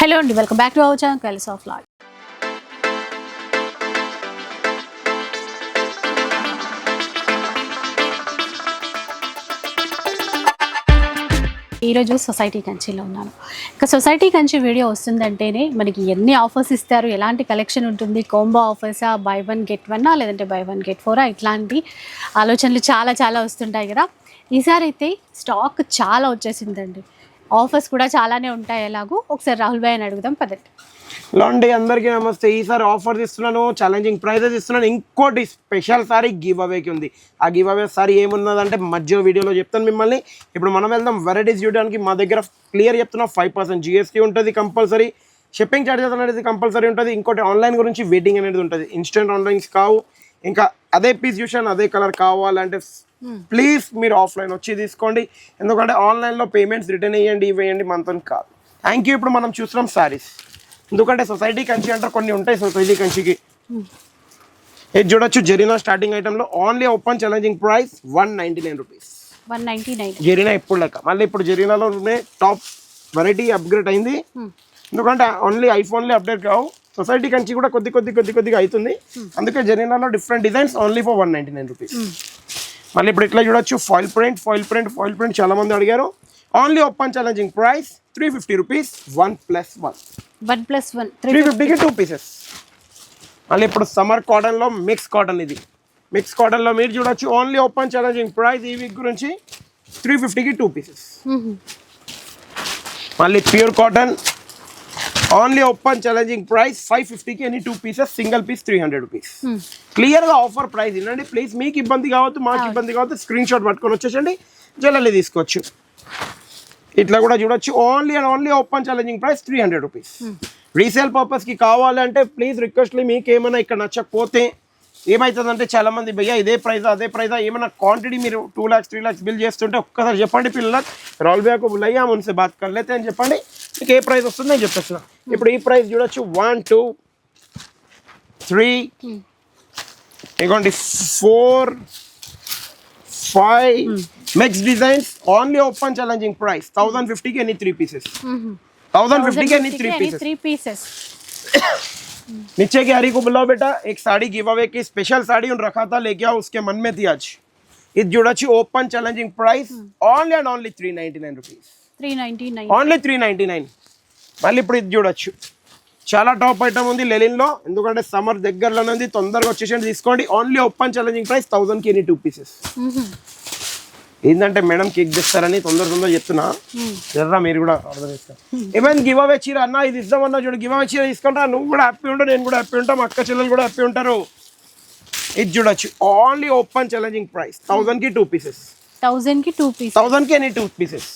Hello అండి welcome back to our channel కలిసి ఆఫ్ లాడ్ ఈరోజు సొసైటీ కంచిలో ఉన్నాను. ఇక సొసైటీ కంచి వీడియో వస్తుందంటేనే మనకి ఎన్ని ఆఫర్స్ ఇస్తారు ఎలాంటి కలెక్షన్ ఉంటుంది కోంబో ఆఫర్సా బై వన్ గెట్ వన్నా లేదంటే బై వన్ గెట్ ఫోరా ఇట్లాంటి ఆలోచనలు చాలా చాలా వస్తుంటాయి కదా. ఈసారి అయితే స్టాక్ చాలా వచ్చేసిందండి. ఆఫర్స్ కూడా చాలానే ఉంటాయి ఎలాగో. ఒకసారి రాహుల్ భాయ్ అని అడుగుదాం పదండి. లాండి అందరికీ నమస్తే. ఈసారి ఆఫర్స్ ఇస్తున్నాను ఛాలెంజింగ్ ప్రైజెస్ ఇస్తున్నాను. ఇంకోటి స్పెషల్ సారీ గివ్ అవేకి ఉంది. ఆ గివ్ అవే సారీ ఏమున్నదంటే మధ్య వీడియోలో చెప్తాను మిమ్మల్ని. ఇప్పుడు మనం వెళ్దాం. వెరైటీస్ చూడడానికి మా దగ్గర క్లియర్ చెప్తున్నా ఫైవ్ పర్సెంట్ జిఎస్టీ ఉంటుంది కంపల్సరీ షిప్పింగ్ ఛార్జెస్ అనేది కంపల్సరీ ఉంటుంది. ఇంకోటి ఆన్లైన్ గురించి వెయిటింగ్ అనేది ఉంటుంది. ఇన్స్టెంట్ ఆన్లైన్స్ కావు. ఇంకా అదే పీస్ చూసాను అదే కలర్ కావాలంటే ప్లీజ్ మీరు ఆఫ్లైన్ వచ్చి తీసుకోండి. ఎందుకంటే ఆన్లైన్లో పేమెంట్స్ రిటర్న్ వేయండి ఇవి వేయండి మనతో కాదు. థ్యాంక్ యూ ఇప్పుడు మనం చూస్తున్నాం సారీస్ ఎందుకంటే సొసైటీ కంచి అంటే కొన్ని ఉంటాయి సొసైటీ కంచికి. ఇది చూడొచ్చు జెరీనా starting ఐటెంలో only open challenging price one ninety nine rupees one ninety nine Zareena ఇప్పుడు లెక్క? మళ్ళీ ఇప్పుడు జెరీనాలో టాప్ వెరైటీ అప్గ్రేడ్ అయింది. ఎందుకంటే ఓన్లీ ఐఫోన్లే అప్డేట్ కావు. సొసైటీ కంచి కూడా కొద్ది కొద్ది కొద్ది కొద్దిగా అవుతుంది. అందుకే జెరీనాలో different designs only for one ninety nine rupees మళ్ళీ ఇప్పుడు ఇట్లా చూడొచ్చు. Foil print foil print foil print చాలా మంది అడిగారు only open challenging price three fifty rupees one plus one one plus one three three ఫిఫ్టీకి టూ పీసెస్ మళ్ళీ ఇప్పుడు సమ్మర్ కాటన్లో మిక్స్ కాటన్ ఇది. మిక్స్ కాటన్లో మీరు చూడొచ్చు ఓన్లీ ఓపెన్ ఛాలెంజింగ్ ప్రైస్ ఈ వీక్ గురించి త్రీ ఫిఫ్టీకి టూ పీసెస్ మళ్ళీ pure cotton only open challenging price five ఫిఫ్టీకి any two pieces single piece three hundred rupees క్లియర్గా ఆఫర్ ప్రైస్ ఇవ్వండి ప్లీజ్ మీకు ఇబ్బంది కావద్దు మాకు ఇబ్బంది కావద్దు స్క్రీన్ షాట్ పట్టుకొని వచ్చేసండి జల్లెల్లి తీసుకోవచ్చు. ఇట్లా కూడా చూడొచ్చు only and only open challenging price three hundred rupees resale పర్పస్కి కావాలంటే ప్లీజ్ రిక్వెస్ట్లీ మీకు ఏమైనా ఇక్కడ నచ్చకపోతే ఏమవుతుందంటే చాలా మంది భయ్యా ఇదే ప్రైస్ అదే ప్రైస్ ఏమైనా క్వాంటిటీ మీరు two lakhs three lakhs bill చేస్తుంటే ఒక్కసారి చెప్పండి పిల్లలకు. రాల్ బ్యాక్ బుల్లయ్యా మున్సే బాత్ కర్లేతే అని చెప్పండి. మీకు ఏ ప్రైస్ వస్తుంది నేను చెప్పేస్తున్నా ఇప్పుడు ఈ ప్రైస్ చూడొచ్చు వన్ టూ త్రీ ఇగోండి four five mix designs only open challenging price thousand ఫిఫ్టీకి ఎన్ని త్రీ పీసెస్ థౌसंड फिफ्टी के नहीं थ्री थ्री पीसेस नीचे की हरी को बुलाओ बेटा एक साड़ी गिव अवे की स्पेशल साड़ी उन रखा था लेके आओ उसके मन में थी आज। इस जुड़ा open challenging price only and only three ninety nine rupees three ninety nine only three ninety nine మళ్ళీ ఇప్పుడు ఇది చూడొచ్చు. చాలా టాప్ ఐటమ్ ఉంది లెలిన్లో ఎందుకంటే సమ్మర్ దగ్గరలోనే ఉంది తొందరగా వచ్చేసి తీసుకోండి. ఓన్లీ ఓపెన్ ఛాలెంజింగ్ ప్రైస్ థౌసండ్కి ఎనీ టూ పీసెస్ ఏంటంటే మేడం కేక్ తెస్తారని తొందర తొందర చెప్తున్నా. జర్రా మీరు కూడా ఆర్డర్ చేస్తారు. ఏమైనా గివ్ అవే చీర అన్న ఇది ఇద్దామన్నా చూడు గివ్ అవే చీర తీసుకుంటా. నువ్వు కూడా హ్యాపీ ఉంటావు నేను కూడా హ్యాపీ ఉంటాం అక్క చెల్లెలు కూడా హ్యాపీ ఉంటారు. ఇది చూడొచ్చు. ఓన్లీ ఓపెన్ ఛాలెంజింగ్ ప్రైస్ థౌసండ్కి టూ పీసెస్ థౌజండ్కి టూ పీస్ థౌసండ్కి ఎనీ టూ పీసెస్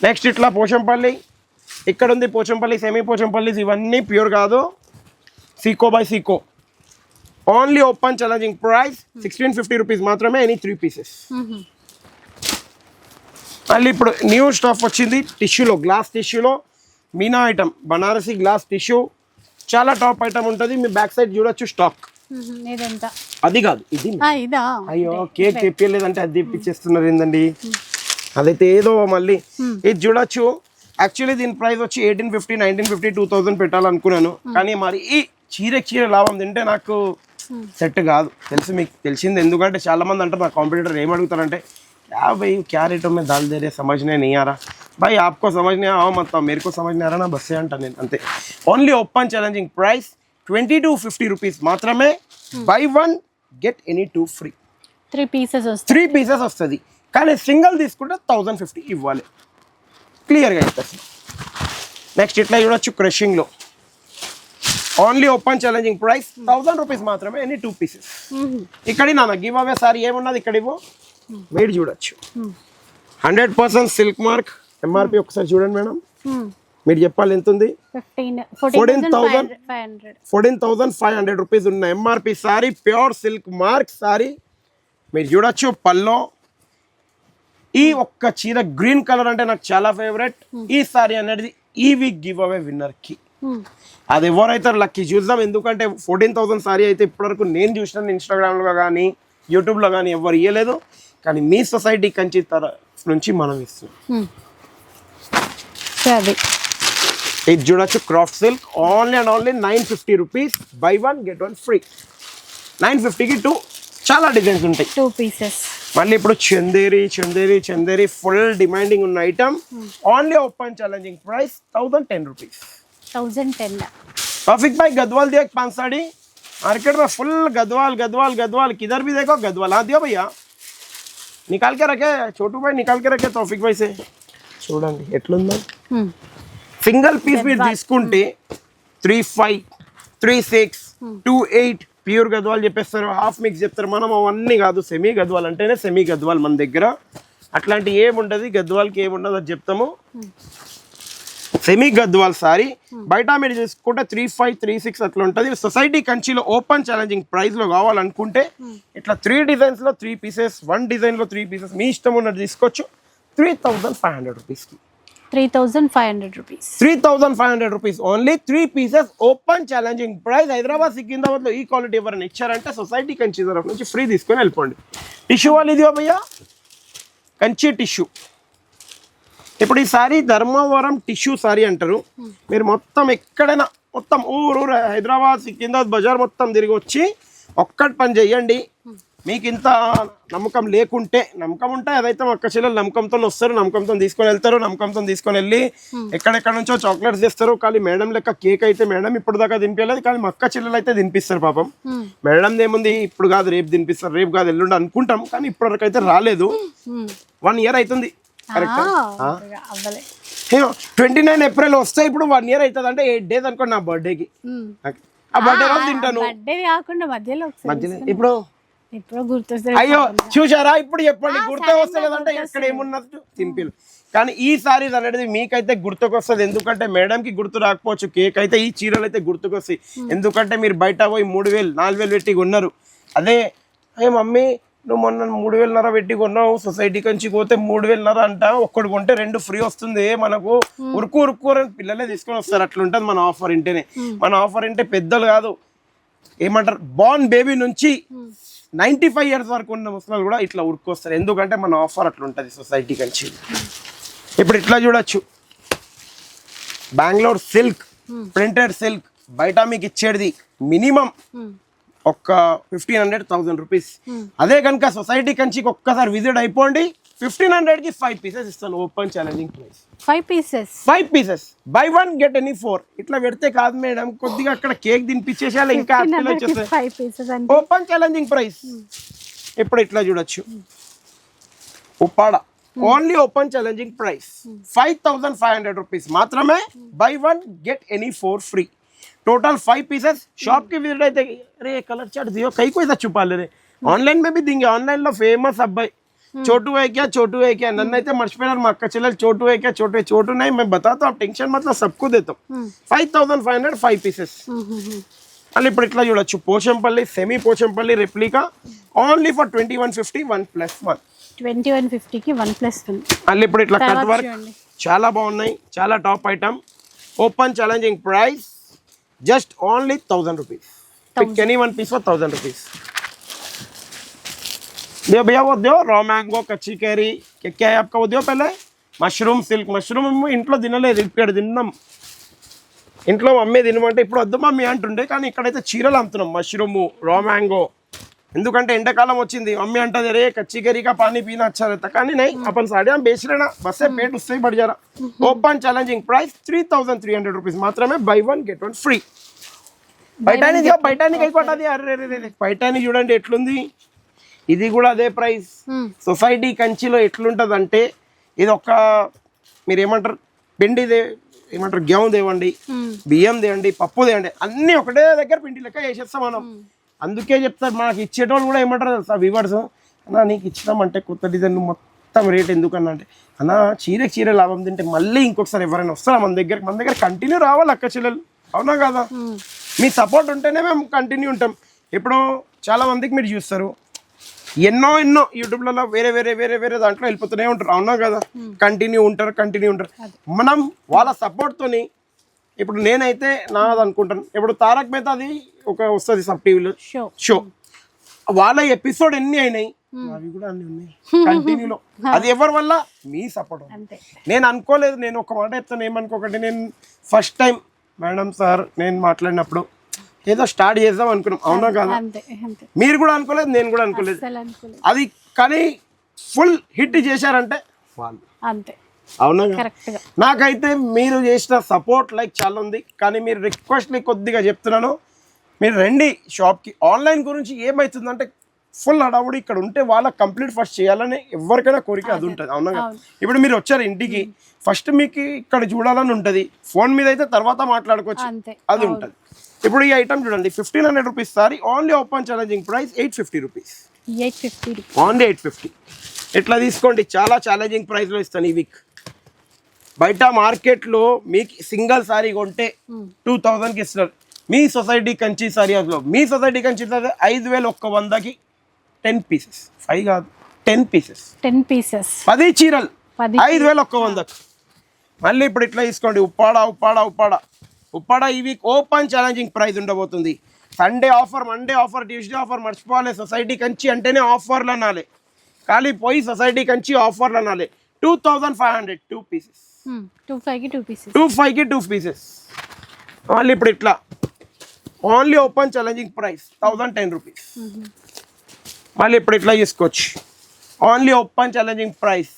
నెక్స్ట్ ఇట్లా పోచంపల్లి. ఇక్కడ ఉంది పోచంపల్లి సెమీ పోచంపల్లి ఇవన్నీ ప్యూర్ కాదు. సీకో బై Seeko only open challenging price sixteen fifty rupees మాత్రమే ఎనీ త్రీ పీసెస్ మళ్ళీ ఇప్పుడు న్యూ స్టఫ్ వచ్చింది టిష్యూలో గ్లాస్ టిష్యూలో meena item Banarasi glass tissue చాలా టాప్ ఐటమ్ ఉంటుంది మీ బ్యాక్ సైడ్ చూడొచ్చు స్టాక్ అది కాదు ఇది. అయ్యో కేక్ తెప్పియలేదంటే అది తెప్పించేస్తున్నారు ఏందండి? అదైతే ఏదో మళ్ళీ ఇది చూడొచ్చు యాక్చువల్లీ దీని ప్రైస్ వచ్చి eighteen fifty nineteen fifty two thousand పెట్టాలనుకున్నాను. కానీ మరి ఈ చీర చీర లాభం తింటే నాకు సెట్ కాదు. తెలుసు మీకు తెలిసింది. ఎందుకంటే చాలా మంది అంటారు నా కాంపిటేటర్ ఏం అడుగుతారంటే యా బై క్యారెట్ మీద దాని దగ్గర సమజ్నే నీ ఆరా ఆప్కో సమజ్నే ఆ మొత్తం మేరుకో సమజ్నారా నా బస్సే అంటాను నేను అంతే. Only open challenging price twenty two fifty rupees మాత్రమే buy one get any two free three pieces three pieces వస్తుంది. కానీ సింగిల్ తీసుకుంటే థౌజండ్ ఫిఫ్టీ ఇవ్వాలి. క్లియర్గా ఇస్తారు నెక్స్ట్ ఇట్లా చూడొచ్చు క్రషింగ్లో only open challenging price thousand rupees మాత్రమే ఎనీ టూ పీసెస్ ఇక్కడ నా గివ్ అవే సారీ ఏమున్నది ఇక్కడ ఇవ్వు? వెయిట్ చూడొచ్చు. Hundred percent silk mark MRP ఒకసారి చూడండి మేడం. మీరు చెప్పాలి ఎంత ఉంది? Fifteen 14,000 fourteen hundred fourteen thousand five hundred rupees ఉన్న MRP sari pure silk mark sari. మీరు చూడొచ్చు పల్లో ఈ ఒక్క చీర గ్రీన్ కలర్ అంటే నాకు చాలా ఫేవరెట్ ఈ సారీ అనేది ఈ వీక్ గివ్ అవే విన్నర్కి అది ఎవరైతే లక్కీ చూద్దాం. ఎందుకంటే ఫోర్టీన్ థౌసండ్ సారీ అయితే ఇప్పటివరకు నేను చూసినాను ఇన్స్టాగ్రామ్లో కానీ యూట్యూబ్లో కానీ ఎవరు ఇవ్వలేదు కానీ మీ సొసైటీ కంచి తర నుంచి మనం ఇస్తున్నాం. ఇది చూడొచ్చు craft silk only and only nine fifty rupees buy one get one free nine ఫిఫ్టీకి టూ చాలా డిజైన్స్ ఉంటాయి. టూ పీసెస్ మళ్ళీ ఇప్పుడు చందేరి చందేరి చందేరి ఫుల్ డిమాండింగ్ ఉన్న item only open challenging price thousand ten rupees thousand ten Rafiq भाई गदवाल दियो एक पांच साड़ी मार्केट में फुल गदवाल गदवाल गदवाल किधर भी देखो गदवाल हाँ दियो भैया निकाल के रखे छोटू भाई निकाल के रखे तौफिक भाई से చూడండి ఎట్లుందో సింగిల్ పీస్ మీరు తీసుకుంటే three five three six two eight pure Gadwal చెప్పేస్తారు హాఫ్ మిక్స్ చెప్తారు. మనం అవన్నీ కాదు సెమీ గద్వాలు అంటేనే సెమీ గద్వాలు మన దగ్గర. అట్లాంటి ఏముండదు గద్వాలకి ఏముండదు అది చెప్తాము. సెమీ గద్వాల్ సారీ. బయట మీరు చూసుకుంటే త్రీ ఫైవ్ త్రీ సిక్స్ అట్లా ఉంటుంది సొసైటీ కంచిలో ఓపెన్ ఛాలెంజింగ్ ప్రైస్లో కావాలనుకుంటే ఇట్లా త్రీ డిజైన్స్లో త్రీ పీసెస్ వన్ డిజైన్లో త్రీ పీసెస్ మీ ఇష్టం ఉన్నది తీసుకోవచ్చు. త్రీ థౌజండ్ ఫైవ్ హండ్రెడ్ రూపీస్కి three thousand five hundred rupees. Three thousand five hundred rupees only three pieces open challenging price Hyderabad సికింద్రాబాద్లో ఈ క్వాలిటీ ఎవరైనా ఇచ్చారంటే సొసైటీ కంచి తరఫు నుంచి ఫ్రీ తీసుకొని వెళ్ళిపోండి. టిష్యూ వాళ్ళు ఇదిగో భయ్యా కంచి టిష్యూ ఇప్పుడు ఈ సారీ ధర్మవరం టిష్యూ సారీ అంటారు. మీరు మొత్తం ఎక్కడైనా మొత్తం ఊరు ఊరు హైదరాబాద్ సికింద్రాబాద్ బజార్ మొత్తం తిరిగి వచ్చి ఒక్కటి పని చెయ్యండి. మీకు ఇంత నమ్మకం లేకుంటే నమ్మకం ఉంటే అదైతే అక్క చెల్లెలు నమ్మకంతో వస్తారు నమ్మకంతో తీసుకొని వెళ్తారు నమ్మకంతో తీసుకొని వెళ్ళి ఎక్కడెక్కడ నుంచో చాక్లెట్స్ తెస్తారు. కానీ మేడం లెక్క కేక్ అయితే మేడం ఇప్పుడు దాకా తినిపించలేదు కానీ మా అక్క చెల్లెలు అయితే తినిపిస్తారు పాపం. మేడం ఏముంది? ఇప్పుడు కాదు రేపు తినిపిస్తారు రేపు కాదు ఎల్లుండి అనుకుంటాం. కానీ ఇప్పటివరకు అయితే రాలేదు. వన్ ఇయర్ అవుతుంది. కరెక్ట్? ట్వంటీ నైన్ ఏప్రిల్ వస్తే ఇప్పుడు వన్ ఇయర్ అవుతుంది అంటే ఎయిట్ డేస్ అనుకోండి నా బర్త్డేకి ఆ బర్త్డే రోజు తింటాను. కాకుండా మధ్యలో ఇప్పుడు ఇప్పుడు అయ్యో చూసారా ఇప్పుడు చెప్పండి గుర్తే వస్తలేదంటే ఎక్కడ ఏమున్నట్టు తినిపిలు కానీ ఈ సారీస్ అనేది మీకైతే గుర్తుకొస్తుంది. ఎందుకంటే మేడంకి గుర్తు రాకపోవచ్చు కేక్ అయితే ఈ చీరలు అయితే గుర్తుకొస్తాయి ఎందుకంటే మీరు బయట పోయి మూడు వేలు నాలుగు వేలు పెట్టి కొన్నారు. అదే ఏ మమ్మీ నువ్వు మొన్న మూడు వేలన్నర పెట్టి కొన్నావు. సొసైటీ నుంచి పోతే మూడు వేలన్నర అంట. ఒక్కడు కొంటే రెండు ఫ్రీ వస్తుంది. మనకు ఉరుకు ఉరుకు అని పిల్లలే తీసుకొని వస్తారు. అట్లుంటది మన ఆఫర్ ఇంటేనే. మన ఆఫర్ ఇంటే పెద్దలు కాదు. ఏమంటారు? బార్న్ బేబీ నుంచి నైంటీ ఫైవ్ ఇయర్స్ వరకు ఉన్న ముసలాలు కూడా ఇట్లా ఉరుకొస్తారు ఎందుకంటే మన ఆఫర్ అట్లా ఉంటుంది సొసైటీ కంచి ఇప్పుడు ఇట్లా చూడొచ్చు. బెంగళూరు సిల్క్ ప్రింటెడ్ సిల్క్ బయట మీకు ఇచ్చేది మినిమం ఒక్క ఫిఫ్టీన్ హండ్రెడ్ థౌసండ్ రూపీస్ అదే కనుక సొసైటీ కంచికి ఒక్కసారి విజిట్ అయిపోండి. ఫిఫ్టీన్ హండ్రెడ్కి ఫైవ్ పీసెస్ ఇస్తాను open challenging price five pieces five pieces buy one get any four ఇట్లా పెడితే కాదు మేడం కొద్దిగా అక్కడ కేక్ తినిపించేసేయాలి ఇంకా హ్యాపీలో వచ్చేస్తాయి ఫైవ్ పీసెస్ అంటే ఓపెన్ ఛాలెంజింగ్ ప్రైస్ ఇప్పుడు ఇట్లా చూడొచ్చు Uppada only open challenging price five thousand five hundred rupees మాత్రమే buy one get any four free total five pieces shop की विजिट అయితే అరే కలర్ చాట్ దియో కై కోయి చూపాలి రే ఆన్లైన్ మే బి దింగే ఆన్లైన్ లో ఫేమస్ అబ్బాయి छोटू है क्या छोटू है क्या నన్నైతే మర్చిపోయినారు మా అక్క చెల్లెలు చోటు है क्या छोटू है छोटू नहीं मैं बताता हूँ टेंशन मतलब सबको देता हूँ five thousand five hundred five pieces మళ్ళీ ఇప్పుడు ఇట్లా చూడొచ్చు Pochampally semi Pochampally replica only for twenty one fifty one plus one twenty one ఫిఫ్టీకి వన్ ప్లస్ వన్ మళ్ళీ ఇప్పుడు ఇట్లా కట్ తర్వాత వర్క్ చూడండి. చాలా బాగున్నాయి చాలా top item open challenging price just only thousand rupees pick any one piece for thousand rupees दियो भैया वो दियो रॉ मैंगो कच्ची कैरी क्या क्या है आपका वो दियो पहले మష్రూమ్ సిల్క్ మష్రూమ్ ఇంట్లో తినలేదు ఇక్కడ తిన్నాం ఇంట్లో మమ్మీ తినమంటే ఇప్పుడు వద్దు మమ్మీ అంటుండే కానీ ఇక్కడైతే చీరలు అమ్ముతున్నాం మష్రూము రా మ్యాంగో ఎందుకంటే ఎండాకాలం వచ్చింది మమ్మీ అంటది రే కచ్చి కర్రీ కా పానీ పీనా अच्छा रहता కానీ नहीं अपन साढ़े हम बेच लेना बस से पेट उससे ही बढ़ जा रहा open challenging price three thousand three hundred rupees మాత్రమే buy one get one free బయటాని దిగో బయటానికి కై కొట్టది అరే రే రే బయటాని చూడండి ఎట్లుంది ఇది కూడా అదే ప్రైస్. సొసైటీ కంచిలో ఎట్లుంటది అంటే ఇది ఒక మీరు ఏమంటారు పిండి దే ఏమంటారు గ్యామ్ తేవండి బియ్యం తేవండి పప్పు తేవండి అన్ని ఒకటే దగ్గర పిండి లెక్క వేసేస్తాం మనం. అందుకే చెప్తారు మనకి ఇచ్చేటోళ్ళు కూడా ఏమంటారు తెలుసా వివర్స్ అన్నా నీకు ఇచ్చినామంటే కొత్త డిజైన్ మొత్తం రేట్ ఎందుకన్నా అంటే అన్న చీర చీర లాభం తింటే మళ్ళీ ఇంకొకసారి ఎవరైనా వస్తారా మన దగ్గర? మన దగ్గర కంటిన్యూ రావాలి అక్క చెల్లెలు. అవునా కదా? మీ సపోర్ట్ ఉంటేనే మేము కంటిన్యూ ఉంటాం. ఇప్పుడు చాలా మందికి మీరు చూస్తారు. ఎన్నో ఎన్నో యూట్యూబ్లలో వేరే వేరే వేరే వేరే దాంట్లో వెళ్ళిపోతూనే ఉంటారు. అవునా కదా? కంటిన్యూ ఉంటారు కంటిన్యూ ఉంటారు. మనం వాళ్ళ సపోర్ట్ తోని ఇప్పుడు నేనైతే నాది అనుకుంటాను. ఇప్పుడు తారక్ మెహతాది ఒక వస్తుంది సబ్ టీవీలో. షో షో వాళ్ళ ఎపిసోడ్ ఎన్ని అయినాయి? అవి కూడా అన్ని ఉన్నాయి. కంటిన్యూలో అది ఎవరి వల్ల? మీ సపోర్ట్ నేను అనుకోలేదు. నేను ఒక మాట చెప్తాను. ఏమనుకోకండి. నేను ఫస్ట్ టైం మేడం సార్ నేను మాట్లాడినప్పుడు ఏదో స్టార్ట్ చేద్దాం అనుకున్నాం. అవునా కాదా? మీరు కూడా అనుకోలేదు నేను కూడా అనుకోలేదు. అది కానీ ఫుల్ హిట్ చేశారంటే వాళ్ళు. అంతే. అవునా నాకైతే మీరు చేసిన సపోర్ట్ లైక్ చాలా ఉంది. కానీ మీరు రిక్వెస్ట్ని కొద్దిగా చెప్తున్నాను. మీరు రండి షాప్కి. ఆన్లైన్ గురించి ఏమవుతుందంటే ఫుల్ హడావుడి ఇక్కడ ఉంటే వాళ్ళకి కంప్లీట్ ఫస్ట్ చేయాలని ఎవరికైనా కోరిక అది ఉంటుంది. అవునా. ఇప్పుడు మీరు వచ్చారు ఇంటికి ఫస్ట్ మీకు ఇక్కడ చూడాలని ఉంటుంది. ఫోన్ మీద అయితే తర్వాత మాట్లాడుకోవచ్చు. అది ఉంటుంది. ఇప్పుడు ఈ ఐటమ్ చూడండి fifteen hundred rupees sari only open challenging price eight fifty rupees only eight fifty ఇట్లా తీసుకోండి? చాలా ఛాలెంజింగ్ ప్రైస్లో ఇస్తాను ఈ వీక్ బయట మార్కెట్లో మీకు సింగిల్ సారీ కొంటే టూ థౌజండ్కి ఇస్తున్నారు. మీ సొసైటీ కంచి సారీస్లో మీ సొసైటీ కంచి సారీ ఐదు వేలు ఒక్క వందకి టెన్ పీసెస్ ఫైవ్ కాదు టెన్ పీసెస్ టెన్ పీసెస్ పది చీరలు. ఐదు వేలు ఒక్క వందకు. మళ్ళీ ఇప్పుడు ఇట్లా తీసుకోండి ఉప్పాడ ఉప్పాడ ఉప్పాడ. ఉప్పాడ ఈ వీక్ ఓపెన్ ఛాలెంజింగ్ ప్రైస్ ఉండబోతుంది. Sunday offer Monday offer Tuesday offer మర్చిపోవాలి. సొసైటీ కంచి అంటేనే ఆఫర్లు అనాలి. ఖాళీ పోయి సొసైటీ కంచి ఆఫర్లు అనాలి. Two thousand five hundred two pieces two ఫైవ్కి టూ పీసెస్ టూ ఫైవ్కి టూ పీసెస్ మళ్ళీ ఇప్పుడు ఇట్లా. Only open challenging price thousand ten rupees మళ్ళీ ఇప్పుడు ఇట్లా తీసుకోవచ్చు. Only open challenging price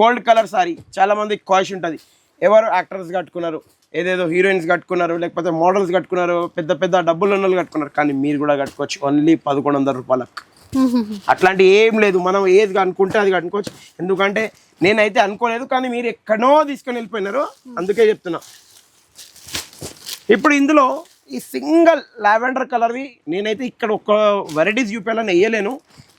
gold colour sari చాలా మందికి కాష్ ఉంటుంది. ఎవరు యాక్టర్స్ కట్టుకున్నారు? ఏదేదో హీరోయిన్స్ కట్టుకున్నారు లేకపోతే మోడల్స్ కట్టుకున్నారు పెద్ద పెద్ద డబ్బులు ఉన్న వాళ్ళు కట్టుకున్నారు కానీ మీరు కూడా కట్టుకోవచ్చు. ఓన్లీ పదకొండు వందల రూపాయలకు అట్లాంటి ఏం లేదు. మనం ఏది అనుకుంటే అది కట్టుకోవచ్చు. ఎందుకంటే నేనైతే అనుకోలేదు కానీ మీరు ఎక్కడో తీసుకొని వెళ్ళిపోయినారు. అందుకే చెప్తున్నా. ఇప్పుడు ఇందులో ఈ సింగిల్ లావెండర్ కలర్వి నేనైతే ఇక్కడ ఒక వెరైటీస్ చూపించాలని వేయలేను.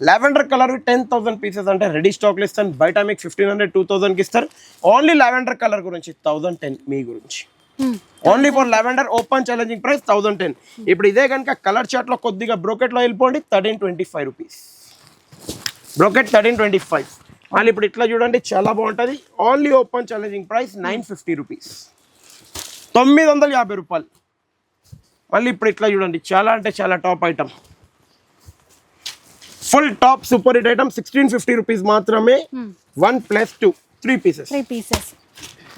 లావెండర్ కలర్వి టెన్ థౌసండ్ పీసెస్ అంటే రెడీ స్టాక్లు ఇస్తాను బయట మీకు ఫిఫ్టీన్ హండ్రెడ్ టూ థౌసండ్కి ఇస్తారు. ఓన్లీ లావెండర్ కలర్ గురించి థౌసండ్ టెన్ మీ గురించి. Only for lavender open challenging price thousand ten ఇప్పుడు ఇదే కనుక కలర్ చార్ట్లో కొద్దిగా బ్రోకెట్లో వెళ్ళిపోండి thirteen twenty five rupees brocade thirteen twenty five మళ్ళీ ఇప్పుడు ఇట్లా చూడండి చాలా బాగుంటుంది. Only open challenging price nine fifty rupees తొమ్మిది వందల యాభై రూపాయలు. మళ్ళీ ఇప్పుడు ఇట్లా చూడండి చాలా అంటే చాలా top item full top super hit item sixteen fifty rupees మాత్రమే. One plus two three pieces three pieces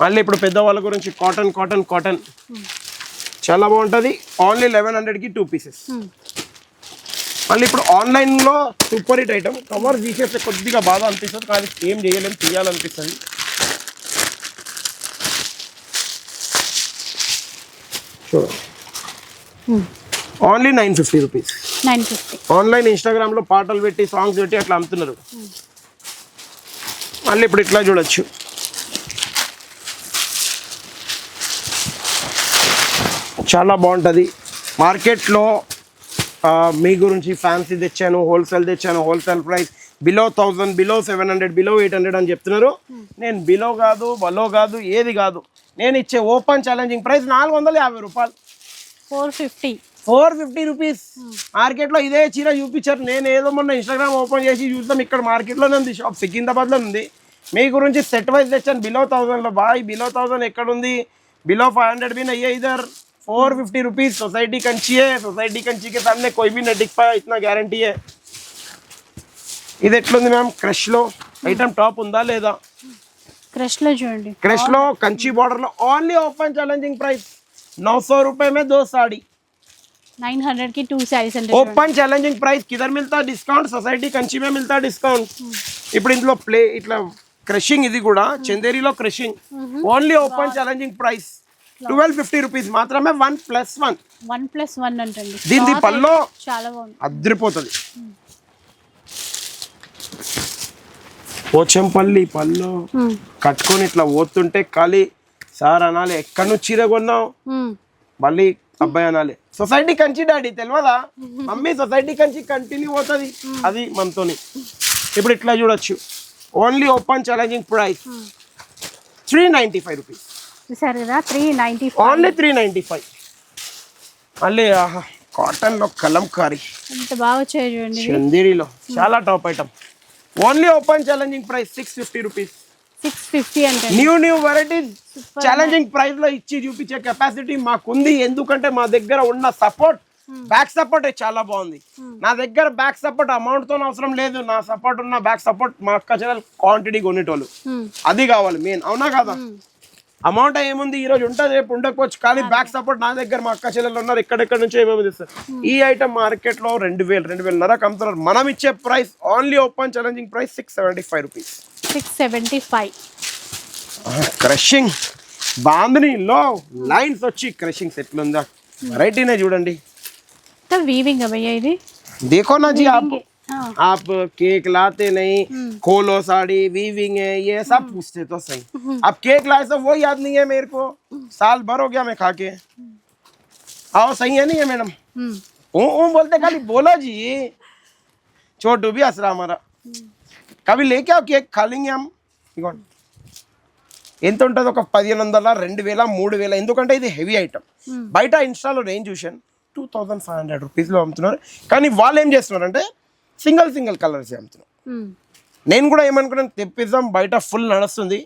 మళ్ళీ ఇప్పుడు పెద్దవాళ్ళ గురించి కాటన్ కాటన్ కాటన్ చాలా బాగుంటుంది. ఓన్లీ లెవెన్ హండ్రెడ్కి టూ పీసెస్ మళ్ళీ ఇప్పుడు ఆన్లైన్లో సూపర్ హిట్ ఐటమ్ కవర్ తీసేస్తే కొద్దిగా బాధ అనిపిస్తుంది కానీ ఏం చేయలేం తీయాలనిపిస్తుంది. చూడండి. Only nine fifty rupees online ఇన్స్టాగ్రామ్లో పాటలు పెట్టి సాంగ్స్ పెట్టి అట్లా అమ్ముతున్నారు. మళ్ళీ ఇప్పుడు ఇట్లా చూడొచ్చు. చాలా బాగుంటుంది. మార్కెట్లో మీ గురించి ఫ్యాన్సీ తెచ్చాను హోల్సేల్ తెచ్చాను wholesale price below thousand below seven hundred below eight hundred అని చెప్తున్నారు. నేను బిలో కాదు బలో కాదు ఏది కాదు. నేను ఇచ్చే ఓపెన్ ఛాలెంజింగ్ ప్రైస్ నాలుగు వందల యాభై రూపాయలు. Four fifty. Four fifty rupees. మార్కెట్లో ఇదే చీర చూపించారు. నేను ఏదో మొన్న ఇన్స్టాగ్రామ్ ఓపెన్ చేసి చూద్దాం. ఇక్కడ మార్కెట్లోనే ఉంది షాప్ సికింద్రాబాద్లో ఉంది. మీ గురించి సెట్ వైజ్ తెచ్చాను. బిలో థౌజండ్లో బాయ్ బిలో థౌజండ్ ఎక్కడుంది? బిలో ఫైవ్ హండ్రెడ్ బిన్ అయ్యే either. four fifty rupees society Kanchi है सोसाइटी कंची के सामने कोई भी नहीं टिक पाया इतना गारंटी है ఇది ఎట్లుంది మ్యామ్ క్రష్లో ఐటమ్ టాప్ ఉందా లేదా క్రష్ లో చూడండి క్రష్లో కంచి బార్డర్లో ఓన్లీ ఓపెన్ ఛాలెంజింగ్ ప్రైస్ నौ सौ रुपये में दो साड़ी నైన్ హండ్రెడ్ కి టూ శారీస్ అంటే open challenging price కిదర్ మిల్తా discount society Kanchi మే మిల్తా డిస్కౌంట్ ఇప్పుడు ఇందులో ప్లే ఇట్లా క్రషింగ్ ఇది కూడా చందేరిలో crushing only open challenging price twelve fifty rupees మాత్రమే one plus one. One plus one Cloth పల్లో అయితే చాలా బాగుంది. అద్రిపోతుంది. పోచంపల్లి పళ్ళు. Hmm. కట్టుకొని ఇట్లా పోతుంటే ఖాళీ సార్ అనాలి ఎక్కడి నుంచి చీర కొన్నావు? Hmm. మళ్ళీ అబ్బాయి అనాలి. సొసైటీ కంచి డాడీ తెలియదా మమ్మీ సొసైటీ కంచి కంటిన్యూ అవుతుంది అది మనతోని. ఇప్పుడు ఇట్లా చూడొచ్చు. Only open challenging price three ninety five rupees చూసారు కదా three ninety only three ninety five మళ్ళీ ఆహా కాటన్లో కలంకారీ. ఎంత బాగా వచ్చాయి చూడండి. చందేరిలో. చాలా top item only open challenging price six fifty rupees six fifty అంటే. న్యూ న్యూ వెరైటీస్ ఛాలెంజింగ్ ప్రైస్లో ఇచ్చి చూపించే కెపాసిటీ మాకుంది. ఎందుకంటే మా దగ్గర ఉన్న సపోర్ట్ బ్యాక్ సపోర్ట్ చాలా బాగుంది. నా దగ్గర బ్యాక్ సపోర్ట్ అమౌంట్తో అవసరం లేదు. నా సపోర్ట్ ఉన్న బ్యాక్ సపోర్ట్ మా అక్క చెల్లెలు క్వాంటిటీ కొనేటోళ్ళు. అది కావాలి మెయిన్ అవునా కదా? అమౌంట్ ఏముంది ఈ రోజు ఉంటుంది రేపు ఉండకపోవచ్చు. కానీ బ్యాక్ సపోర్ట్ నా దగ్గర మా అక్క చెల్లెలు ఉన్నారు ఎక్కడెక్కడ నుంచో ఏమేమి తెస్తారు? ఈ ఐటమ్ మార్కెట్లో రెండు వేలు రెండు వేలన్నర అమ్ముతున్నారు మనం ఇచ్చే price only open challenging price six seventy five rupees six seventy five crushing Bandhani లో లైన్స్ వచ్చి క్రషింగ్ సెట్లు ఉందా? వెరైటీనే చూడండి. వీవింగ్ అయ్యా ఇది? జీ हाँ। आप केक लाते नहीं खोलो साड़ी वीविंग है ये सब पूछते तो सही अब केक लाए तो वो याद नहीं है मेरे को साल भर हो गया मैं खा के आओ सही है नहीं है मैडम Hmm. ओ ओ बोलते खाली बोला जी छोटू भी हंस रहा हमारा कभी लेके आओ केक खा लेंगे हम ఇదిగోండి ఎంత ఉంటుంది ఒక పదిహేను వందల రెండు వేల మూడు వేల ఎందుకంటే ఇది హెవీ ఐటమ్ బయట ఇన్స్టాలో రేంజ్ చూశాను టూ థౌజండ్ ఫైవ్ హండ్రెడ్ రూపీస్లో అమ్ముతున్నారు కానీ వాళ్ళు ఏం చేస్తున్నారు అంటే సింగిల్ సింగిల్ కలర్స్ అమ్ముతున్నాం నేను కూడా ఏమనుకున్నాను తెప్పిద్దాం బయట ఫుల్ నడుస్తుంది.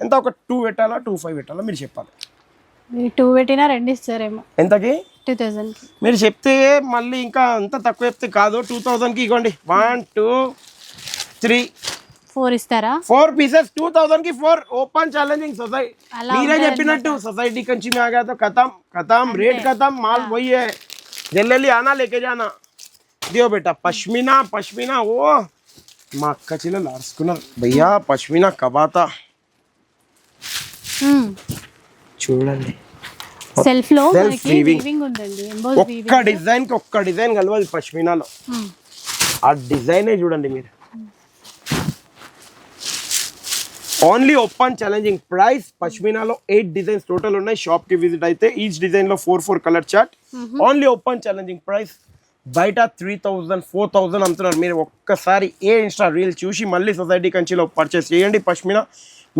ఎంత ఒక టూ పెట్టాలా టూ ఫైవ్ పెట్టాలా మీరు చెప్పాలి. మీరు టూ పెట్టినా రెండు ఇస్తారేమో. ఎంతకి? టూ మీరు చెప్తే మళ్ళీ ఇంకా అంత తక్కువ చెప్తే కాదు. టూ థౌసండ్కి ఇవ్వండి. వన్ టూ త్రీ ఫోర్ ఇస్తారా? ఫోర్ పీసెస్ టూ థౌసండ్కి ఫోర్ ఓపెన్ ఛాలెంజింగ్ సొసైటీ మీరే చెప్పినట్టు సొసైటీ కంచి మే కథం కథం రేట్ కథం మాల్ పోయే. జల్లెల్లి ఆనా లేకే दियो बेटा पश्मीना पश्मीना ओ మా అక్క చెల్లెలు అరుచుకున్నారు భయ్యా పష్మినా కబాతా చూడండి సెల్ఫ్ లో Self మనకి weaving. వీవింగ్ ఉందండి ఎంబోస్ ఒక్క డిజైన్ కి ఒక్క డిజైన్ కలవదు పష్మినాలో ఆ డిజైనే చూడండి మీరు only open challenging price పష్మినాలో eight designs total ఉన్నాయి షాప్ కి విజిట్ అయితే ఈచ్ డిజైన్ లో four four colour chart only open challenging price బయట త్రీ థౌజండ్ ఫోర్ థౌజండ్ అమ్ముతున్నారు. మీరు ఒక్కసారి ఏ ఇన్స్టా రీల్ చూసి మళ్ళీ సొసైటీ కంచిలో పర్చేస్ చేయండి. పష్మినా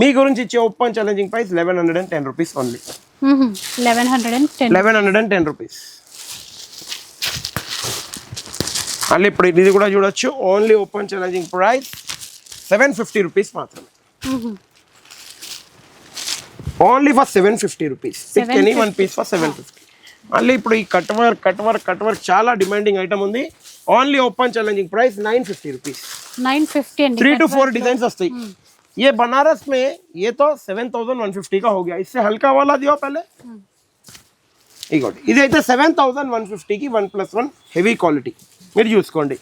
మీ గురించి ఇచ్చే open challenging price eleven hundred and ten rupees only eleven hundred and ten eleven hundred and ten rupees మళ్ళీ ఇప్పుడు ఇది కూడా చూడొచ్చు. Only open challenging price seven fifty rupees మాత్రమే. Only for seven fifty rupees any one piece for seven fifty మళ్ళీ ఇప్పుడు ఈ cut work cut work cut work చాలా డిమాండింగ్ ఐటమ్ ఉంది. Only open challenging price nine fifty rupees nine fifty three two four designs వస్తాయి. ఏ బనారస్ మే ये तो సెవెన్ థౌసండ్ వన్ ఫిఫ్టీగా కా హోగా ఇస్సే హల్కా వాలా దియో పహలే ఇదైతే సెవెన్ థౌసండ్ వన్ ఫిఫ్టీకి one plus one heavy quality. మీరు చూసుకోండి.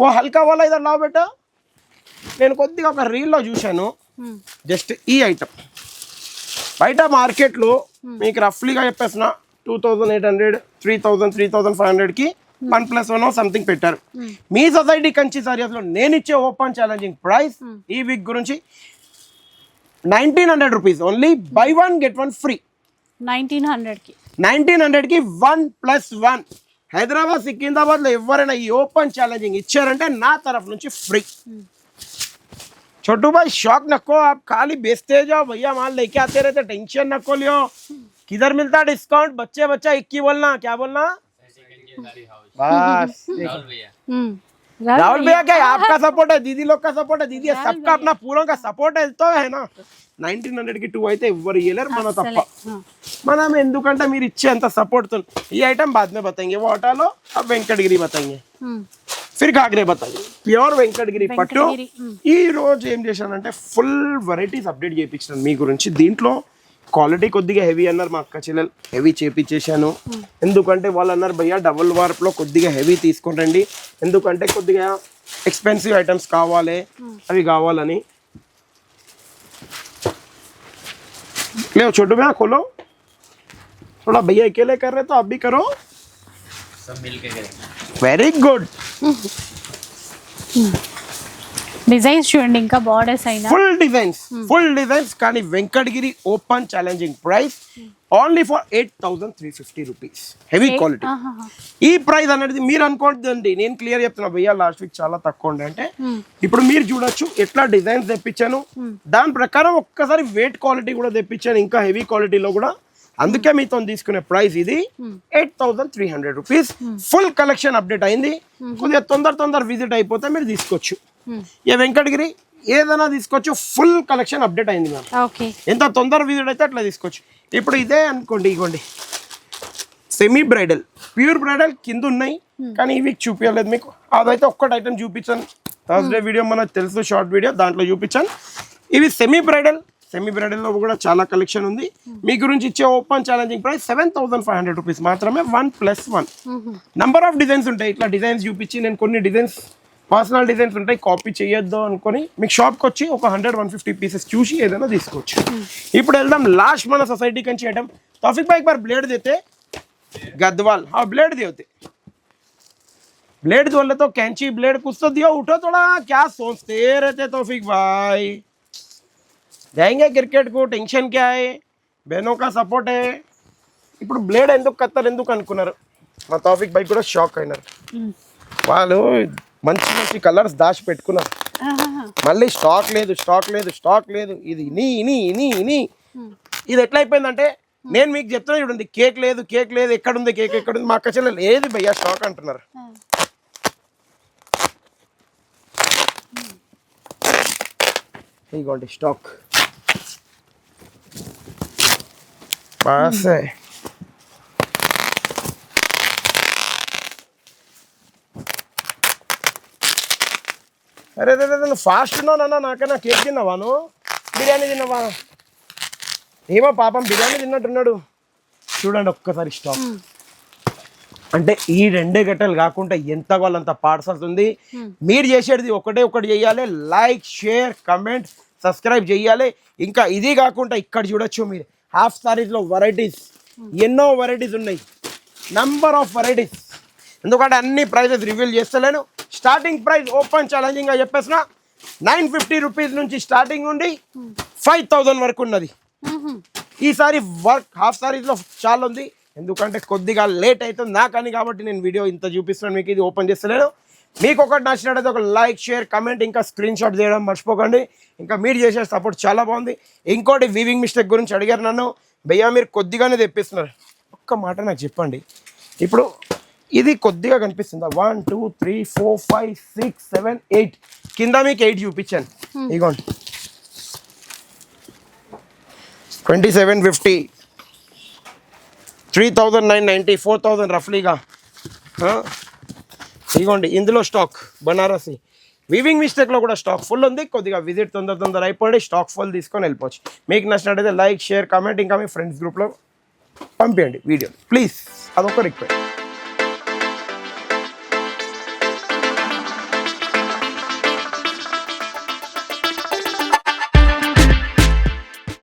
ఓ హల్కా వాళ్ళ ఇదా లావు బెట్ట నేను కొద్దిగా ఒక రీల్లో చూశాను. జస్ట్ ఈ ఐటమ్. బయట మార్కెట్లో మీకు రఫ్లీగా చెప్పేసిన two thousand eight hundred three thousand three thousand five హండ్రెడ్కి వన్ ప్లస్ వన్ సంథింగ్ పెట్టారు మీ సొసైటీ కంచి సారీస్లో నేను ఇచ్చే ఓపెన్ ఛాలెంజింగ్ ప్రైస్ ఈ వీక్ గురించి nineteen hundred rupees only buy one get one free nineteen హండ్రెడ్కి నైన్టీన్ హండ్రెడ్కి వన్ ప్లస్ వన్ హైదరాబాద్ సికింద్రాబాద్లో ఎవరైనా ఈ ఓపెన్ ఛాలెంజింగ్ ఇచ్చారంటే నా తరఫు నుంచి ఫ్రీ छोटू भाई शौक नको आप खाली बेचते जाओ भैया माल लेके आते रहते टेंशन नको लियो किधर मिलता डिस्काउंट बच्चे बच्चा इक्की बोलना क्या बोलना बस राहुल भैया क्या है? आपका सपोर्ट है दीदी लोग का सपोर्ट है दीदी है सबका अपना पूरों का सपोर्ट है तो है ना నైన్టీన్ హండ్రెడ్ కి టూ అయితే ఎవ్వరు ఇయ్యలేరు మన తప్ప మనం ఎందుకంటే మీరు ఇచ్చేంత సపోర్ట్ ఈ ఐటమ్ बाद में बताएंगे वो हटा लो अब వెంకటగిరి बताएंगे ఫిర్ కాకరే బతాయి ప్యూర్ వెంకటగిరి పట్టు వెంకటగిరి, ఈ రోజు ఏం చేశానంటే ఫుల్ వెరైటీస్ అప్డేట్ చేయించాను మీ గురించి దీంట్లో క్వాలిటీ కొద్దిగా హెవీ అన్నారు మా అక్క చెల్లెలు హెవీ చేపించేశాను ఎందుకంటే వాళ్ళు అన్నారు భయ్యా డబుల్ వార్ప్లో కొద్దిగా హెవీ తీసుకొని రండి ఎందుకంటే కొద్దిగా ఎక్స్పెన్సివ్ ఐటమ్స్ కావాలి అవి కావాలని ले छोटू भैया खोलो थोड़ा भैया अकेले कर रहे तो आप भी करो सब मिल के करेंगे वेरी गुड డిజైన్స్ చూడండి ఇంకా బార్డర్స్ అయినా. ఫుల్ డిజైన్స్ ఫుల్ డిజైన్స్ కానీ Venkatagiri open challenging price only for eight thousand three fifty rupees heavy quality. ఈ ప్రైస్ అనేది మీరు అనుకోండి నేను క్లియర్ చెప్తున్నా భయ్యా లాస్ట్ వీక్ చాలా తక్కువ ఉండే అంటే ఇప్పుడు మీరు చూడొచ్చు ఎట్లా డిజైన్స్ తెప్పించాను. దాని ప్రకారం ఒక్కసారి వెయిట్ క్వాలిటీ కూడా తెప్పించాను ఇంకా హెవీ క్వాలిటీలో కూడా అందుకే మీతో తీసుకునే ప్రైస్ ఇది eight thousand three hundred rupees. Full collection update అయింది. కొద్దిగా తొందర తొందర విజిట్ అయిపోతే మీరు తీసుకోవచ్చు. ఏ వెంకటగిరి ఏదైనా తీసుకోవచ్చు. ఫుల్ కలెక్షన్ అప్డేట్ అయింది మ్యామ్. ఎంత తొందర విజిట్ అయితే అట్లా తీసుకోవచ్చు. ఇప్పుడు ఇదే అనుకోండి ఇగోండి. సెమీ బ్రైడల్ ప్యూర్ బ్రైడల్ కింద ఉన్నాయి. కానీ ఇవి చూపించలేదు మీకు. అదైతే ఒక్కటి ఐటమ్ చూపించాను. థర్స్డే వీడియో మనకు తెలుసు షార్ట్ వీడియో దాంట్లో చూపించాను. ఇవి సెమీ బ్రైడల్ సెమీ బ్రైడల్లో కూడా చాలా కలెక్షన్ ఉంది మీ గురించి ఇచ్చే open challenging price seven thousand five hundred rupees మాత్రమే one plus one number of designs ఉంటాయి ఇట్లా డిజైన్స్ చూపించి నేను కొన్ని డిజైన్స్ పర్సనల్ డిజైన్స్ ఉంటాయి కాపీ చేయొద్దు అనుకొని మీకు షాప్కి వచ్చి ఒక హండ్రెడ్ వన్ ఫిఫ్టీ పీసెస్ చూసి ఏదైనా తీసుకోవచ్చు ఇప్పుడు వెళ్దాం లాస్ట్ మన सोसाइटी कंची आइटम तौफिक भाई एक बार ब्लेड देते गदवाल हाँ ब्लेड दिए होते ब्लेड बोले तो कैंची ब्लेड कुछ तो दियो उठो थोड़ा क्या सोचते रहते तौफिक भाई जाएंगे क्रिकेट को टेंशन क्या है बहनों का सपोर्ट है ఇప్పుడు బ్లేడ్ ఎందుకు కత్తారు ఎందుకు అనుకున్నారు మా టాపిక్ బైక్ కూడా షాక్ అయినారు వాళ్ళు మంచి మంచి కలర్స్ దాచి పెట్టుకున్నారు మళ్ళీ స్టాక్ లేదు స్టాక్ లేదు స్టాక్ లేదు ఇది ఇని ఇని ఇని ఇని ఇది ఎట్లా అయిపోయిందంటే నేను మీకు చెప్తున్నా చూడండి కేక్ లేదు కేక్ లేదు ఎక్కడుంది కేక్ ఎక్కడుంది మా అక్క చెల్లెలు ఏది భయ్యా స్టాక్ అంటున్నారు ఇదిగోండి స్టాక్ పాస్ అరే అరే అరే ఫాస్ట్ ఉన్నానన్నా నాకన్నా కేక్ తిన్నావా నువ్వు? బిర్యానీ తిన్నావా? ఏమో పాపం బిర్యానీ తిన్నట్టున్నాడు. చూడండి ఒక్కసారి స్టాక్ అంటే ఈ రెండే గంటలు కాకుండా ఎంత వాళ్ళంత పార్సల్స్ ఉంది. మీరు చేసేది ఒకటే ఒకటి చేయాలి. లైక్ షేర్ కమెంట్ సబ్స్క్రైబ్ చేయాలి. ఇంకా ఇది కాకుండా ఇక్కడ చూడొచ్చు మీరు. హాఫ్ సారీస్లో వెరైటీస్ ఎన్నో వెరైటీస్ ఉన్నాయి. నంబర్ ఆఫ్ వెరైటీస్ ఎందుకంటే అన్ని ప్రైజెస్ రివీల్ చేస్తలేను. స్టార్టింగ్ ప్రైస్ ఓపెన్ ఛాలెంజింగ్గా చెప్పేసిన నైన్ ఫిఫ్టీ రూపీస్ నుంచి స్టార్టింగ్ నుండి ఫైవ్ థౌజండ్ వరకు ఉన్నది. ఈసారి వర్క్ హాఫ్ సారీస్లో చాలా ఉంది. ఎందుకంటే కొద్దిగా లేట్ అవుతుంది. నాకని కాబట్టి నేను వీడియో ఇంత చూపిస్తున్నాను. మీకు ఇది ఓపెన్ చేస్తలేను. మీకు ఒకటి నచ్చినట్టయితే ఒక లైక్ షేర్ కమెంట్ ఇంకా స్క్రీన్ షాట్ చేయడం మర్చిపోకండి. ఇంకా మీరు చేసే సపోర్ట్ చాలా బాగుంది. ఇంకోటి వీవింగ్ మిస్టేక్ గురించి అడిగారు నన్ను. భయ్యా మీరు కొద్దిగానే తెప్పిస్తున్నారు. ఒక్క మాట నాకు చెప్పండి. ఇప్పుడు ఇది కొద్దిగా కనిపిస్తుందా? One two three four five six seven eight కింద మీకు ఎయిట్ చూపించాను. ఇగోండి. Twenty seven fifty three thousand nine ninety four thousand రఫ్లీగా ఇదిగోండి ఇందులో స్టాక్ బనారసి. వీవింగ్ మిస్టేక్లో కూడా స్టాక్ ఫుల్ ఉంది. కొద్దిగా విజిట్ తొందర తొందర అయిపోయి స్టాక్ ఫుల్ తీసుకొని వెళ్ళిపోవచ్చు. మీకు నచ్చినట్టయితే లైక్ షేర్ కామెంట్ ఇంకా మీ ఫ్రెండ్స్ గ్రూప్లో పంపించండి వీడియో. ప్లీజ్ అదొక రిక్వెస్ట్